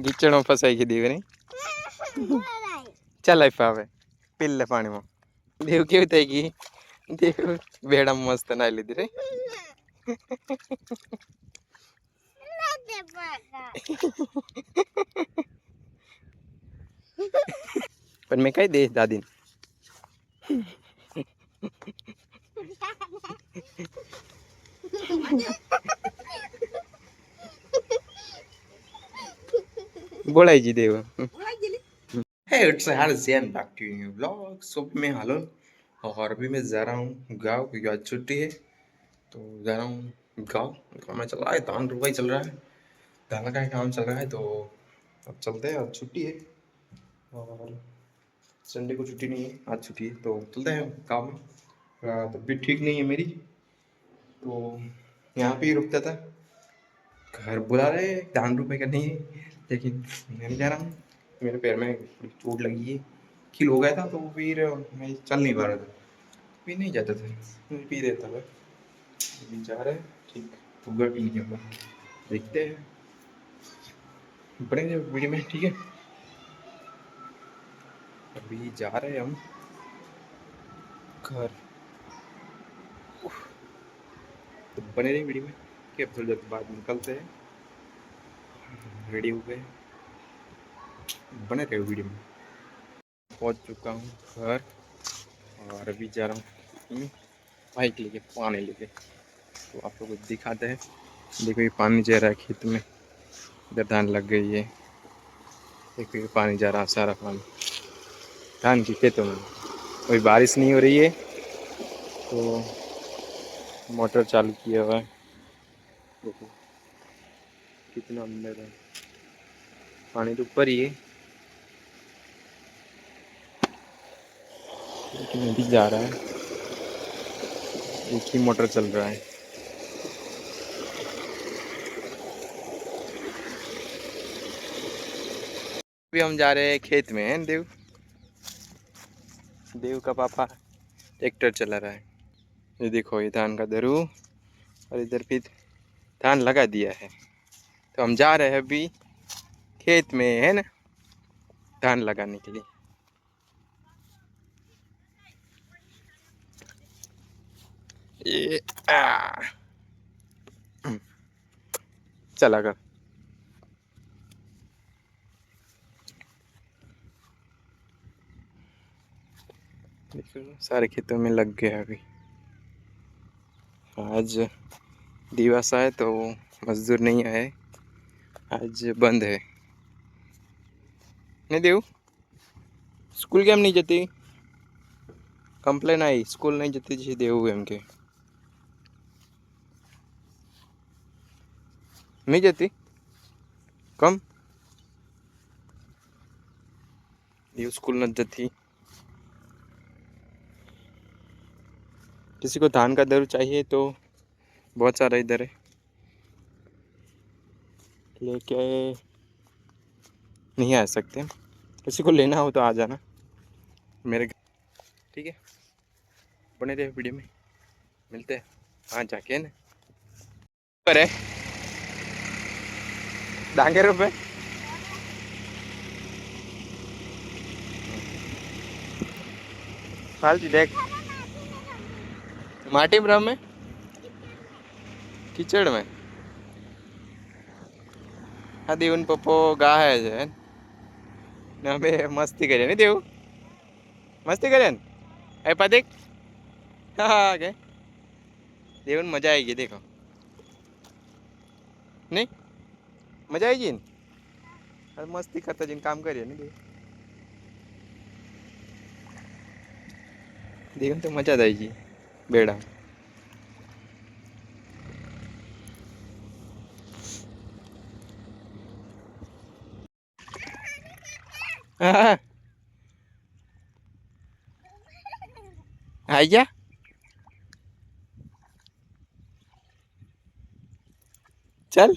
ગીચડમાં ફસાઈ ગઈ દેવ નહીં ચાલ આપ્યા હવે પીલ લે પાણીમાં દેવ કેવી થઈ ગઈ દેવ બેડામાં મસ્ત નાઈ લીધી રે પણ મેં કઈ દે દાદીને बोलाय जी देव। है इट्स हर Jain back to new blog so मैं हालो और अभी मैं जा रहा हूँ गाँव क्योंकि आज छुट्टी है। तो जा रहा हूँ गाँव गाँव में चल रहा है धान रुपाई चल रहा है। धान का काम चल रहा है तो अब चलते हैं आज छुट्टी है। और संडे को छुट्टी नहीं है आज छुट्टी है तो चलते हैं गाँव में आ, तबीयत ठीक नहीं है मेरी। तो यहाँ पे ही रुकता था। घर बुला रहे धान रुपए करने। है लेकिन मैं नहीं जा रहा हूँ। मेरे पैर में चोट लगी है। खिल हो गया था तो फिर मैं चल नहीं पा रहा था। पी नहीं जाता था। पी देता था। अभी जा रहे ठीक। होगा पी नहीं होगा देखते हैं। बनेंगे वीडियो में, ठीक है? अभी जा रहे हैं हम। घर। तो बने रहे वीडियो में, कि अब थोड़ी देर बाद निकलते हैं। रेडी हो गए। बने रहे वीडियो में। पहुँच चुका हूँ घर और अभी जा रहा हूँ बाइक लेके, पानी लेके। तो आप लोगों दिखाते हैं। देखो ये पानी जा रहा है खेत में। इधर धान लग गई है। देखो ये पानी जा रहा है, सारा पानी। धान की खेतों में। कोई बारिश नहीं हो रही है। तो मोटर चालू किया हुआ है। देखो कितना अंदर है। पानी तो ऊपर ही है। लेकिन अभी जा रहा है। एक ही मोटर चल रहा है। अभी हम जा रहे हैं खेत में, हैं, देव? देव का पापा ट्रैक्टर चला रहा है। ये देखो, ये धान का दरू और इधर भी धान लगा दिया है। तो हम जा रहे हैं अभी खेत में, है ना? धान लगाने के लिए। ये चला कर। सारे खेतों में लग गया अभी। आज दिवस आए तो मजदूर नहीं आए। आज बंद है। नहीं देव स्कूल કેમ નહીં જતી કમ્પ્લેન આવી સ્કૂલ નહીં જતી છે દેવું એમ કે નહીં જતી કમ देव स्कूल नहीं जती किसी को धान का दर चाहिए तो बहुत सारा इधर है लेके नहीं आ सकते। किसी को लेना हो तो आ जाना। मेरे घर। ठीक है? बने रहे वीडियो में। मिलते हैं। हाँ जाके ना। पर है। डांगे रुपये फालतू देख। माटी ब्रह में? कीचड़ में? हाँ दी उन पप्पो गाह है, जो है। ને અમે મસ્તી કરીએ ને દેવું મસ્તી કરીએ ને એ પતિક હા હા કે દેવન મજા આવી ગઈ દેખો નહીં મજા આવી ગઈ ને હવે મસ્તી કરતા જઈને કામ કરીએ ને દેવ દેવન તો મજા જ આવી ગઈ બેડા હા આઈ ગયા ચાલ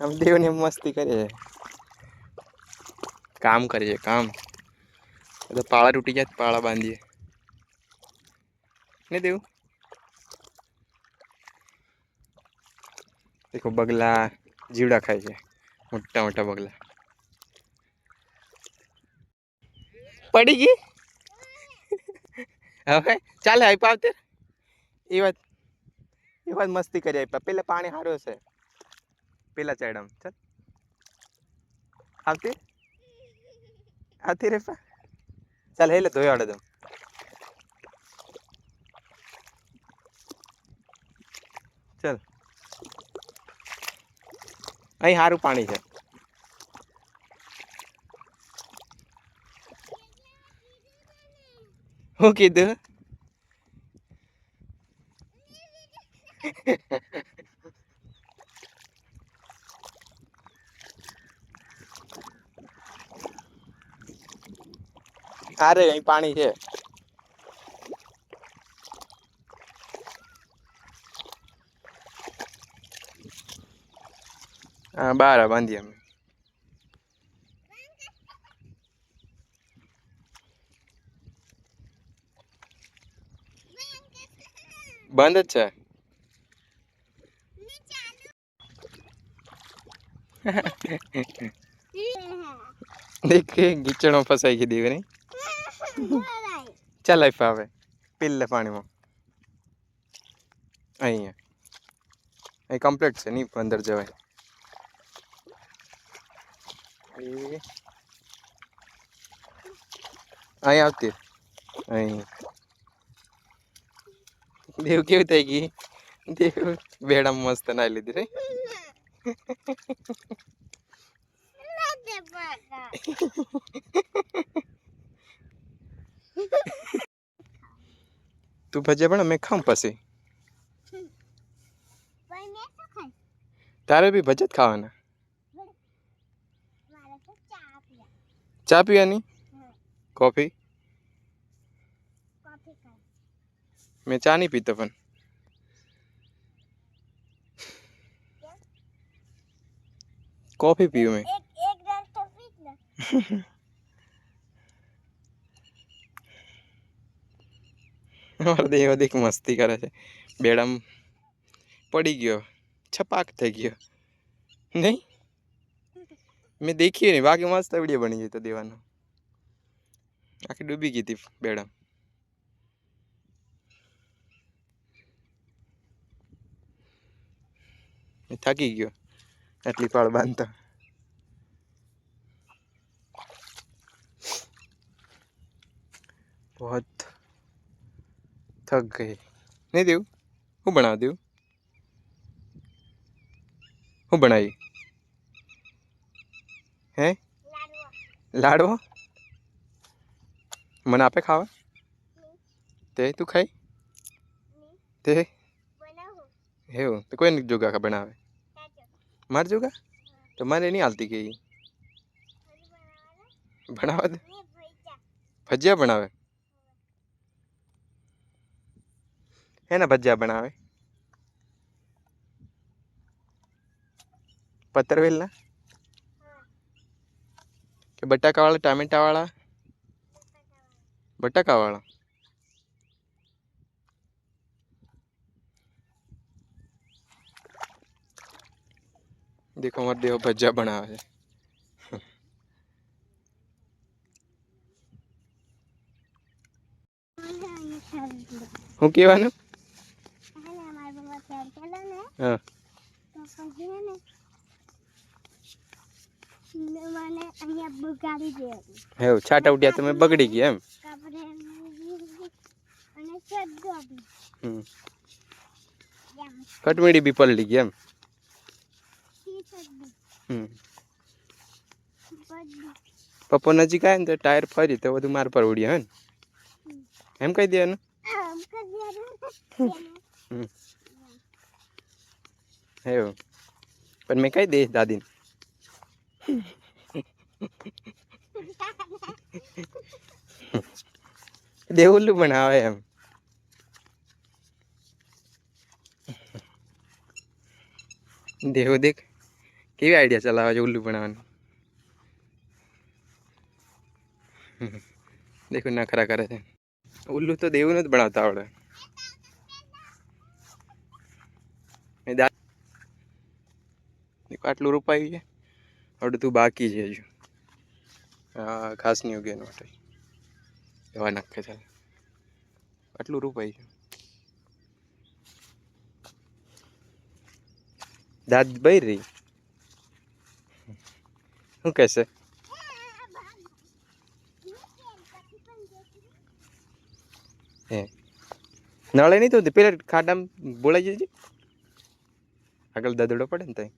આમ દેવને મસ્તી કરે છે કામ કરે છે કામ તો પાળા તૂટી જાય પાળા બાંધીએ ને દેવ દેખો બગલા જીવડા ખાય છે મોટા મોટા બગલા પડી ગઈ? હવે? ચાલે આપ્યા આવતે. એ વાત એ વાત મસ્તી કરી આપ્યા પેલા પાણી સારું છે. પેલા ચાડામ ચાલ. આવતી? આવતી રે પા. ચાલ, હેલે ધોઈ આડે દઉં. ચાલ. અહીં સારું પાણી છે. હું કીધું અરે અહીં પાણી છે. હા બાર બાંધી અમે. બંધ જ છે. દેખ ગીચડો ફસાઈ ગઈ દેવી નહીં ચાલ ફાવે હવે. પીલે પાણીમાં. અહીંયા. અહીં કમ્પ્લીટ છે નહીં અંદર જવાય. અહીં આવતી. અહીં. દેવ કેવી થઈ ગઈ દેવ બેડા મસ્ત ના લીધી રે તું ભજે પણ અમે ખામ પછી તારે બી ભજ જ ખાવાના ચા પીવાની કોફી મેં ચા નહીં પીતો પણ કોફી પીવું મેં અમારો દેવ દેખ મસ્તી કરે છે બેડામ પડી ગયો છપાક થઈ ગયો નહીં મેં દેખી નહીં બાકી મસ્ત વિડીયો બની ગયો તો દેવાનો આખી ડૂબી ગઈ હતી બેડામ થાકી ગયો એટલી પાળ બાંધતા બહોત થક ગઈ નહીં દેવું હું બનાવ દેવું હું બનાવી હે લાડવો મને આપે ખાવા તે તું ખાઈ તે એવું તો કોઈ જોગા બનાવે મારે કા તો મને નહીં હાલતી કે ભણાવે દે ભજીયા બનાવે એના ભજીયા બનાવે પતરવેલના કે બટાકાવાળા, ટામેટાવાળા? બટાકાવાળા. देखो हमारे देव भज्जा बना है હું કહેવાનું? હા. હેવ છાટા તમે બગડી ગયા એમ? કટમીડી બી પલડી ગયા એમ? પપ્પો નજીક આવે ને તો ટાયર ફરી તો બધું માર પર ઉડીએ હે ને. એમ કહી દેવાનું. ને એવું. પણ મેં કહી દઈશ દાદીને. દેવુલ્લું આવે એમ. દેવું દેખ. કેવી આઈડિયા ચલાવે છે ઉલ્લુ બનાવવાની દેખો નખરા કરે છે. ઉલ્લુ તો દેવું નથી બનાવતા આવડે. આટલું રૂપાયું છે. અડધું બાકી છે હજુ. હા ઘાસ નહીં ઉગે માટે. એવા નાખે ચાલ આટલું રૂપાઈ છે. દાંત બઈ રહી. શું કહેશે હે. નળે નહીં તો પેલા ખાડામાં બોલાઈ જજે. આગળ દદડો પડે ને ત્યાં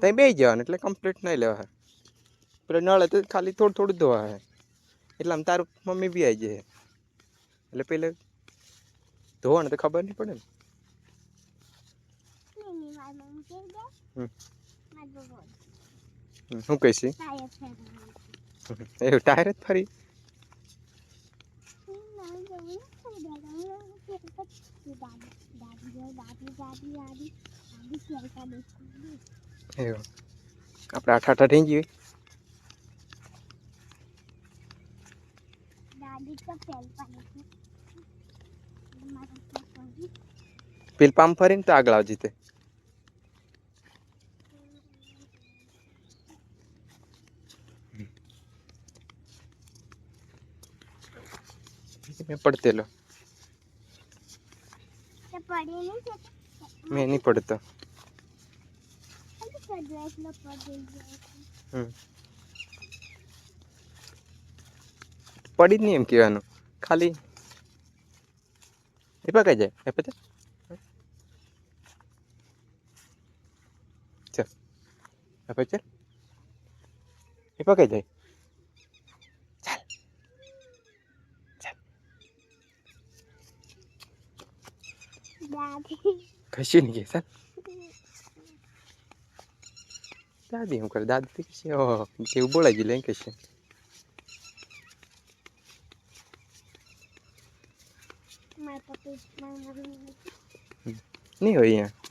ત્યાં બે જવાનું એટલે કમ્પ્લીટ નહીં લેવા પેલા નળે તો ખાલી થોડું થોડું ધોવા હે. એટલે આમ તારું મમ્મી બી આવી જાય એટલે પેલે ધોવાને તો ખબર નહીં પડે ને. હમ. હમ, શું કહીશ એવું ટાયર જ ફરી એવું આપણે આઠ આઠ થઈ જઈએ દાદી તો ફેલ પાડે છે મારા પપ્પા પેલ પામ ફરીને તો આગળ આવજે તે મેં પડતેલો. મેં નહીં પડતો. પડી જ નહીં એમ કહેવાનું. ખાલી એ પકાઈ જાય. એ પછી ચાલ. એ પછી એ પકાઈ જાય. દાદી કશું નહીં કે સર દાદી એમ કરે દાદી કશે ઓહો એવું બોલાય ગયેલું એમ કશે નહીં હોય અહીંયા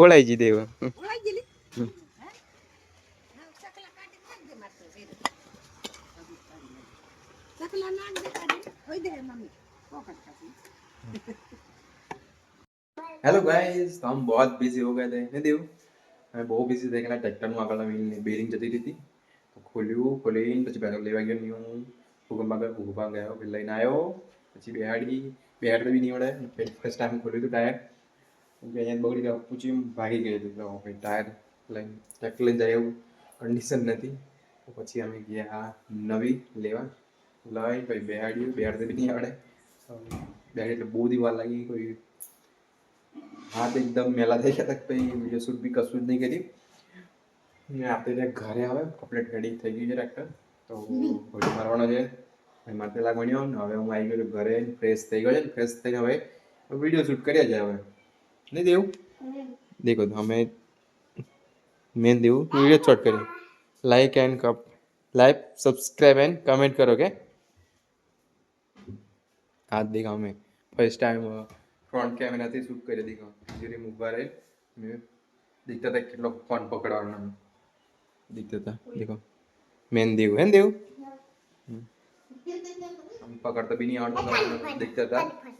બોલાઈ જી દેવું हेलो गाइस तो हम बहुत बिजी हो गए थे नहीं देव मैं બહુ બિઝી થઈ ગયેલા ટ્રેક્ટરનું આગળના વ્હીલની બેરિંગ જતી રહી હતી તો ખોલ્યું ખોલીને પછી બેગ લેવા ગયો નહીં હું ભૂકંપમાં ગયો ભૂકંપમાં ગયો પછી લઈને આવ્યો પછી બેહાડી બેહાડતો બી નહીં વળે ફર્સ્ટ ટાઈમ ખોલ્યું હતું ટાયર કેમ કે અહીંયા બગડી ગયા પૂછી ભાગી ગઈ હતી તો ભાઈ ટાયર લઈને ટ્રેક્ટર લઈને જાય એવું કન્ડિશન નથી. તો પછી અમે ગયા નવી લેવા. લઈ પછી બેહાડ્યું, બેહાડતો બી નહીં આવડે. બેહાડી એટલે બહુ વાર લાગી કોઈ હાથ એકદમ મેલા થઈ ગયા તક પછી વીડિયો શૂટ બી કશું જ નહીં કરી ને આપણે ત્યાં ઘરે આવે કમ્પ્લીટ રેડી થઈ ગયું છે ટ્રેક્ટર તો ઘોડી મારવાનો છે. ભાઈ મારે પેલા ગણ્યો ને, હવે હું આવી ગયો ઘરે ફ્રેશ થઈ ગયો છે ફ્રેશ થઈને હવે વીડિયો શૂટ કર્યા છે હવે. નહીં દેવું દેખો તો અમે મેન દેવું વિડીયો શોટ કરી like and cup like subscribe and comment કરો કે હાથ દેખા અમે ફર્સ્ટ ટાઈમ ફ્રન્ટ કેમેરાથી શૂટ કરી દીધો જેરી ઊભા રહે મેં દીખતા હતા કેટલો ફોન પકડવાનો દીખતા હતા દેખો મેન દેવું હે ને દેવું હમ. આમ પકડતા બી નહીં આવડતું તો દીખતા હતા કરી ફાઈનલ